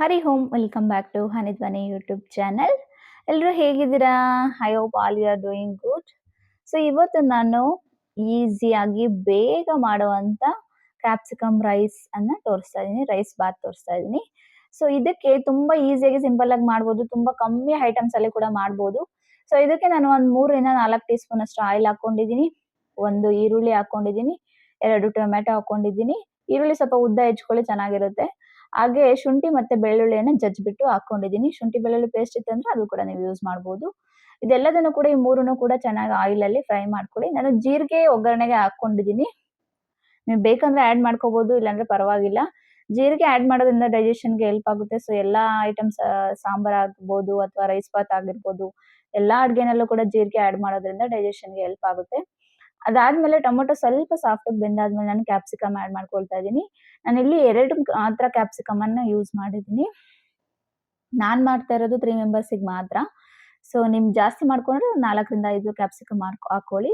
Hari Om welcome back to Hanidhwani YouTube channel ಎಲ್ಲರೂ ಹೇಗಿದ್ದೀರಾ? I hope all you are doing good so ಇವತ್ತು ನಾನು ಈಸಿಯಾಗಿ ಬೇಗ ಮಾಡುವಂತ ಕ್ಯಾಪ್ಸಿಕಮ್ ರೈಸ್ ಅನ್ನ ತೋರಿಸ್ತಾ ಇದ್ದೀನಿ ರೈಸ್ ಬಾತ್ ತೋರಿಸ್ತಾ ಇದ್ದೀನಿ ಸೊ ಇದಕ್ಕೆ ತುಂಬಾ ಈಸಿಯಾಗಿ ಸಿಂಪಲ್ ಆಗಿ ಮಾಡ್ಬೋದು, ತುಂಬಾ ಕಮ್ಮಿ ಐಟಮ್ಸ್ ಅಲ್ಲಿ ಕೂಡ ಮಾಡ್ಬೋದು. ಸೊ ಇದಕ್ಕೆ ನಾನು ಒಂದು ಮೂರರಿಂದ ನಾಲ್ಕು ಟೀ ಸ್ಪೂನ್ ಅಷ್ಟು ಆಯಿಲ್ ಹಾಕೊಂಡಿದ್ದೀನಿ ಒಂದು ಈರುಳ್ಳಿ ಹಾಕೊಂಡಿದ್ದೀನಿ ಎರಡು ಟೊಮೆಟೊ ಹಾಕೊಂಡಿದ್ದೀನಿ ಈರುಳ್ಳಿ ಸ್ವಲ್ಪ ಉದ್ದ ಹೆಚ್ಕೊಳ್ಳಿ, ಚೆನ್ನಾಗಿರುತ್ತೆ. ಹಾಗೆ ಶುಂಠಿ ಮತ್ತೆ ಬೆಳ್ಳುಳ್ಳಿಯನ್ನ ಜಜ್ಜಿಬಿಟ್ಟು ಹಾಕೊಂಡಿದ್ದೀನಿ. ಶುಂಠಿ, ಬೆಳ್ಳುಳ್ಳಿ ಪೇಸ್ಟ್ ಇತ್ತಂದ್ರೆ ಅದು ಕೂಡ ನೀವು ಯೂಸ್ ಮಾಡಬಹುದು ಇದೆಲ್ಲದನ್ನು ಕೂಡ ಈ ಮೂರನ್ನು ಕೂಡ ಚೆನ್ನಾಗಿ ಆಯಿಲ್ ಅಲ್ಲಿ ಫ್ರೈ ಮಾಡ್ಕೊಳ್ಳಿ. ನಾನು ಜೀರಿಗೆ ಒಗ್ಗರಣೆಗೆ ಹಾಕೊಂಡಿದ್ದೀನಿ ನೀವು ಬೇಕಂದ್ರೆ ಆಡ್ ಮಾಡ್ಕೋಬಹುದು ಇಲ್ಲಾಂದ್ರೆ ಪರವಾಗಿಲ್ಲ. ಜೀರಿಗೆ ಆಡ್ ಮಾಡೋದ್ರಿಂದ ಡೈಜೆಷನ್ಗೆ ಹೆಲ್ಪ್ ಆಗುತ್ತೆ. ಸೊ ಎಲ್ಲಾ ಐಟಮ್ಸ್ ಸಾಂಬಾರ್ ಆಗ್ಬೋದು ಅಥವಾ ರೈಸ್ ಬಾತ್ ಆಗಿರ್ಬೋದು, ಎಲ್ಲಾ ಅಡ್ಗೆನಲ್ಲೂ ಕೂಡ ಜೀರಿಗೆ ಆಡ್ ಮಾಡೋದ್ರಿಂದ ಡೈಜೆಷನ್ಗೆ ಹೆಲ್ಪ್ ಆಗುತ್ತೆ. ಅದಾದ್ಮೇಲೆ ಟೊಮೊಟೊ ಸ್ವಲ್ಪ ಸಾಫ್ಟ್ ಆಗಿ ಬೆಂದಾದ್ಮೇಲೆ ನಾನು ಕ್ಯಾಪ್ಸಿಕಮ್ ಆಡ್ ಮಾಡ್ಕೊಳ್ತಾ ಇದ್ದೀನಿ. ನಾನು ಇಲ್ಲಿ ಎರಡು ಮಾತ್ರ ಕ್ಯಾಪ್ಸಿಕಮ್ ಅನ್ನ ಯೂಸ್ ಮಾಡಿದ್ದೀನಿ. ನಾನು ಮಾಡ್ತಾ ಇರೋದು ತ್ರೀ ಮೆಂಬರ್ಸಿಗೆ ಮಾತ್ರ. ಸೊ ನಿಮ್ ಜಾಸ್ತಿ ಮಾಡ್ಕೊಂಡ್ರೆ ನಾಲ್ಕರಿಂದ ಐದು ಕ್ಯಾಪ್ಸಿಕಮ್ ಮಾಡ್ಕೊ, ಹಾಕೊಳ್ಳಿ.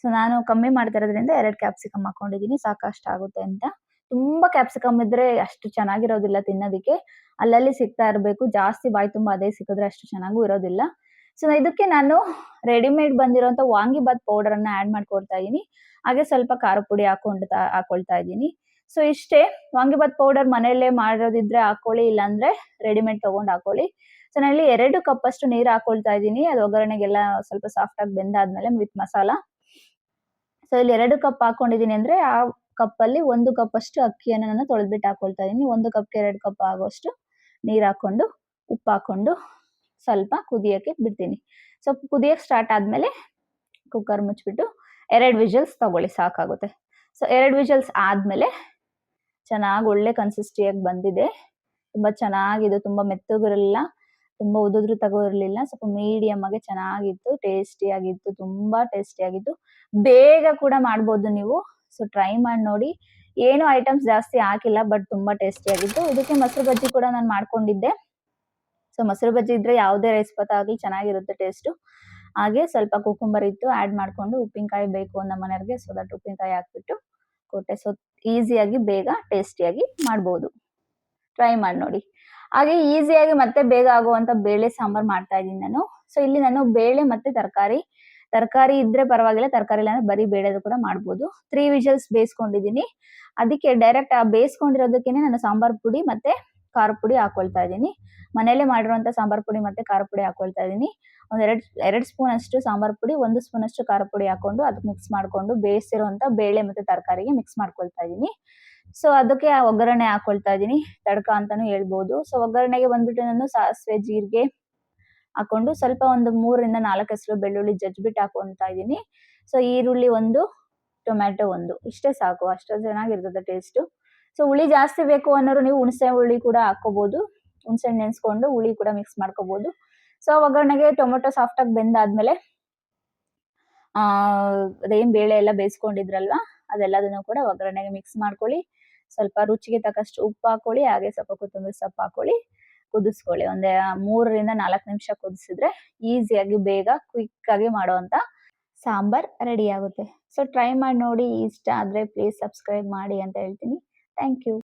ಸೊ ನಾನು ಕಮ್ಮಿ ಮಾಡ್ತಾ ಇರೋದ್ರಿಂದ ಎರಡು ಕ್ಯಾಪ್ಸಿಕಮ್ ಹಾಕೊಂಡಿದ್ದೀನಿ. ಸಾಕಷ್ಟು ಆಗುತ್ತೆ ಅಂತ. ತುಂಬಾ ಕ್ಯಾಪ್ಸಿಕಮ್ ಇದ್ರೆ ಅಷ್ಟು ಚೆನ್ನಾಗಿರೋದಿಲ್ಲ ತಿನ್ನೋದಿಕ್ಕೆ. ಅಲ್ಲಲ್ಲಿ ಸಿಗ್ತಾ ಇರಬೇಕು. ಜಾಸ್ತಿ ಬಾಯಿ ತುಂಬಾ ಅದೇ ಸಿಕ್ಕಿದ್ರೆ ಅಷ್ಟು ಚೆನ್ನಾಗೂ ಇರೋದಿಲ್ಲ. ಸೊ ಇದಕ್ಕೆ ನಾನು ರೆಡಿಮೇಡ್ ಬಂದಿರೋಂಥ ವಾಂಗಿಬಾತ್ ಪೌಡರ್ ಅನ್ನ ಆಡ್ ಮಾಡ್ಕೊಳ್ತಾ ಇದ್ದೀನಿ. ಹಾಗೆ ಸ್ವಲ್ಪ ಖಾರ ಪುಡಿ ಹಾಕೊಂಡು ಹಾಕೊಳ್ತಾ ಇದ್ದೀನಿ. ಸೊ ಇಷ್ಟೇ ವಾಂಗಿಬಾತ್ ಪೌಡರ್ ಮನೆಯಲ್ಲೇ ಮಾಡಿರೋದಿದ್ರೆ ಹಾಕೊಳ್ಳಿ, ಇಲ್ಲಾಂದ್ರೆ ರೆಡಿಮೇಡ್ ತಗೊಂಡು ಹಾಕೊಳ್ಳಿ. ಸೊ ನಾನು ಎರಡು ಕಪ್ ಅಷ್ಟು ನೀರು ಹಾಕೊಳ್ತಾ ಇದ್ದೀನಿ. ಅದು ಒಗ್ಗರಣೆಗೆಲ್ಲ ಸ್ವಲ್ಪ ಸಾಫ್ಟ್ ಆಗಿ ಬೆಂದಾದ್ಮೇಲೆ ವಿತ್ ಮಸಾಲ ಸೊ ಇಲ್ಲಿ ಎರಡು ಕಪ್ ಹಾಕೊಂಡಿದ್ದೀನಿ ಅಂದ್ರೆ ಆ ಕಪ್ ಅಲ್ಲಿ ಒಂದು ಕಪ್ ಅಷ್ಟು ಅಕ್ಕಿಯನ್ನು ನಾನು ತೊಳೆದ್ಬಿಟ್ಟು ಹಾಕೊಳ್ತಾ ಇದ್ದೀನಿ. ಒಂದು ಕಪ್ಗೆ ಎರಡು ಕಪ್ ಆಗೋಷ್ಟು ನೀರು ಹಾಕೊಂಡು, ಉಪ್ಪು ಹಾಕೊಂಡು ಸ್ವಲ್ಪ ಕುದಿಯೋಕ್ಕೆ ಬಿಡ್ತೀನಿ. ಸೊ ಕುದಿಯೋಕ್ಕೆ ಸ್ಟಾರ್ಟ್ ಆದ್ಮೇಲೆ ಕುಕ್ಕರ್ ಮುಚ್ಚಿಬಿಟ್ಟು ಎರಡು ವಿಜಲ್ಸ್ ತಗೊಳ್ಳಿ, ಸಾಕಾಗುತ್ತೆ. ಸೊ ಎರಡು ವಿಜಲ್ಸ್ ಆದ್ಮೇಲೆ ಚೆನ್ನಾಗಿ ಒಳ್ಳೆ ಕನ್ಸಿಸ್ಟಿಯಾಗಿ ಬಂದಿದೆ. ತುಂಬಾ ಚೆನ್ನಾಗಿದೆ, ತುಂಬಾ ಮೆತ್ತಗಿರಲಿಲ್ಲ, ತುಂಬಾ ಉದುದ್ರು ತಗೋರ್ಲಿಲ್ಲ, ಸ್ವಲ್ಪ ಮೀಡಿಯಂ ಆಗಿ ಚೆನ್ನಾಗಿತ್ತು ಟೇಸ್ಟಿ ಆಗಿತ್ತು, ತುಂಬಾ ಟೇಸ್ಟಿ ಆಗಿತ್ತು. ಬೇಗ ಕೂಡ ಮಾಡ್ಬೋದು ನೀವು. ಸೊ ಟ್ರೈ ಮಾಡಿ ನೋಡಿ. ಏನು ಐಟಮ್ಸ್ ಜಾಸ್ತಿ ಹಾಕಿಲ್ಲ ಬಟ್ ತುಂಬಾ ಟೇಸ್ಟಿ ಆಗಿತ್ತು. ಇದಕ್ಕೆ ಮೊಸರು ಬಜ್ಜಿ ಕೂಡ ನಾನು ಮಾಡ್ಕೊಂಡಿದ್ದೆ. ಸೊ ಮೊಸರು ಬಜ್ಜಿ ಇದ್ರೆ ಯಾವುದೇ ರೈಸ್ ಪತ್ತ ಆಗಲಿ ಚೆನ್ನಾಗಿರುತ್ತೆ ಟೇಸ್ಟು ಹಾಗೆ ಸ್ವಲ್ಪ ಕುಕುಂಬರ್ ಇತ್ತು ಆ್ಯಡ್ ಮಾಡಿಕೊಂಡು ಉಪ್ಪಿನಕಾಯಿ ಬೇಕು ನಮ್ಮ ಮನೆಯವ್ರಿಗೆ ಸೊ ದಟ್ ಉಪ್ಪಿನಕಾಯಿ ಹಾಕ್ಬಿಟ್ಟು ಕೊಟ್ಟೆ. ಸೊ ಈಸಿಯಾಗಿ ಬೇಗ ಟೇಸ್ಟಿಯಾಗಿ ಮಾಡ್ಬೋದು. ಟ್ರೈ ಮಾಡಿ ನೋಡಿ. ಹಾಗೆ ಈಸಿಯಾಗಿ ಮತ್ತೆ ಬೇಗ ಆಗುವಂತ ಬೇಳೆ ಸಾಂಬಾರ್ ಮಾಡ್ತಾ ಇದ್ದೀನಿ ನಾನು. ಸೊ ಇಲ್ಲಿ ನಾನು ಬೇಳೆ ಮತ್ತೆ ತರಕಾರಿ ತರಕಾರಿ ಇದ್ರೆ ಪರವಾಗಿಲ್ಲ, ತರಕಾರಿ ಇಲ್ಲ ಅಂದ್ರೆ ಬರೀ ಬೇಳೆದು ಕೂಡ ಮಾಡ್ಬೋದು. ತ್ರೀ ವಿಜಲ್ಸ್ ಬೇಯಿಸ್ಕೊಂಡಿದ್ದೀನಿ. ಅದಕ್ಕೆ ಡೈರೆಕ್ಟ್ ಆ ಬೇಯಿಸ್ಕೊಂಡಿರೋದಕ್ಕೇನೆ ನಾನು ಸಾಂಬಾರ್ ಪುಡಿ ಮತ್ತೆ ಖಾರ ಪುಡಿ ಹಾಕೊಳ್ತಾ ಇದ್ದೀನಿ. ಮನೇಲೆ ಮಾಡಿರುವಂತ ಸಾಂಬಾರ್ ಪುಡಿ ಮತ್ತೆ ಖಾರ ಪುಡಿ ಹಾಕೊಳ್ತಾ ಇದ್ದೀನಿ. ಒಂದ್ ಎರಡು ಎರಡು ಸ್ಪೂನ್ ಅಷ್ಟು ಸಾಂಬಾರ್ ಪುಡಿ, ಒಂದು ಸ್ಪೂನ್ ಅಷ್ಟು ಖಾರ ಪುಡಿ ಹಾಕೊಂಡು ಅದಕ್ಕೆ ಮಿಕ್ಸ್ ಮಾಡ್ಕೊಂಡು ಬೇಯಿಸಿರುವಂತ ಬೇಳೆ ಮತ್ತೆ ತರಕಾರಿಗೆ ಮಿಕ್ಸ್ ಮಾಡ್ಕೊಳ್ತಾ ಇದ್ದೀನಿ ಸೊ ಅದಕ್ಕೆ ಒಗ್ಗರಣೆ ಹಾಕೊಳ್ತಾ ಇದ್ದೀನಿ ತಡ್ಕ ಅಂತಾನು ಹೇಳ್ಬೋದು. ಸೊ ಒಗ್ಗರಣೆಗೆ ಬಂದ್ಬಿಟ್ಟು ನಾನು ಸಾಸಿವೆ, ಜೀರಿಗೆ ಹಾಕೊಂಡು ಸ್ವಲ್ಪ ಒಂದು ಮೂರರಿಂದ ನಾಲ್ಕು ಹೆಸರು ಬೆಳ್ಳುಳ್ಳಿ ಜಜ್ಬಿಟ್ಟು ಹಾಕೊಂತಾ ಇದ್ದೀನಿ ಸೊ ಈರುಳ್ಳಿ ಒಂದು, ಟೊಮ್ಯಾಟೊ ಒಂದು. ಇಷ್ಟೇ ಸಾಕು. ಅಷ್ಟು ಚೆನ್ನಾಗಿರ್ತದೆ ಟೇಸ್ಟು ಸೊ ಹುಳಿ ಜಾಸ್ತಿ ಬೇಕು ಅನ್ನೋರು ನೀವು ಹುಣಸೆ ಹುಳಿ ಕೂಡ ಹಾಕೋಬಹುದು ಹುಣಸೆ ನೆನೆಸ್ಕೊಂಡು ಹುಳಿ ಕೂಡ ಮಿಕ್ಸ್ ಮಾಡ್ಕೋಬಹುದು ಸೊ ಒಗ್ಗರಣೆಗೆ ಟೊಮೊಟೊ ಸಾಫ್ಟ್ ಆಗಿ ಬೆಂದಾದ್ಮೇಲೆ ಅದೇನ್ ಬೇಳೆ ಎಲ್ಲ ಬೇಯಿಸ್ಕೊಂಡಿದ್ರಲ್ವಾ, ಅದೆಲ್ಲದನ್ನು ಕೂಡ ಒಗ್ಗರಣೆಗೆ ಮಿಕ್ಸ್ ಮಾಡ್ಕೊಳ್ಳಿ. ಸ್ವಲ್ಪ ರುಚಿಗೆ ತಕ್ಕಷ್ಟು ಉಪ್ಪು ಹಾಕೊಳ್ಳಿ, ಹಾಗೆ ಸ್ವಲ್ಪ ಕೊತ್ತಂಬರಿ ಸೊಪ್ಪು ಹಾಕೊಳ್ಳಿ. ಕುದಿಸ್ಕೊಳ್ಳಿ. ಒಂದೇ ಮೂರರಿಂದ ನಾಲ್ಕು ನಿಮಿಷ ಕುದಿಸಿದ್ರೆ ಈಸಿಯಾಗಿ ಬೇಗ ಕ್ವಿಕ್ ಆಗಿ ಮಾಡುವಂತ ಸಾಂಬಾರ್ ರೆಡಿ ಆಗುತ್ತೆ. ಸೊ ಟ್ರೈ ಮಾಡಿ ನೋಡಿ. ಇಷ್ಟ ಆದ್ರೆ ಪ್ಲೀಸ್ ಸಬ್ಸ್ಕ್ರೈಬ್ ಮಾಡಿ ಅಂತ ಹೇಳ್ತೀನಿ. Thank you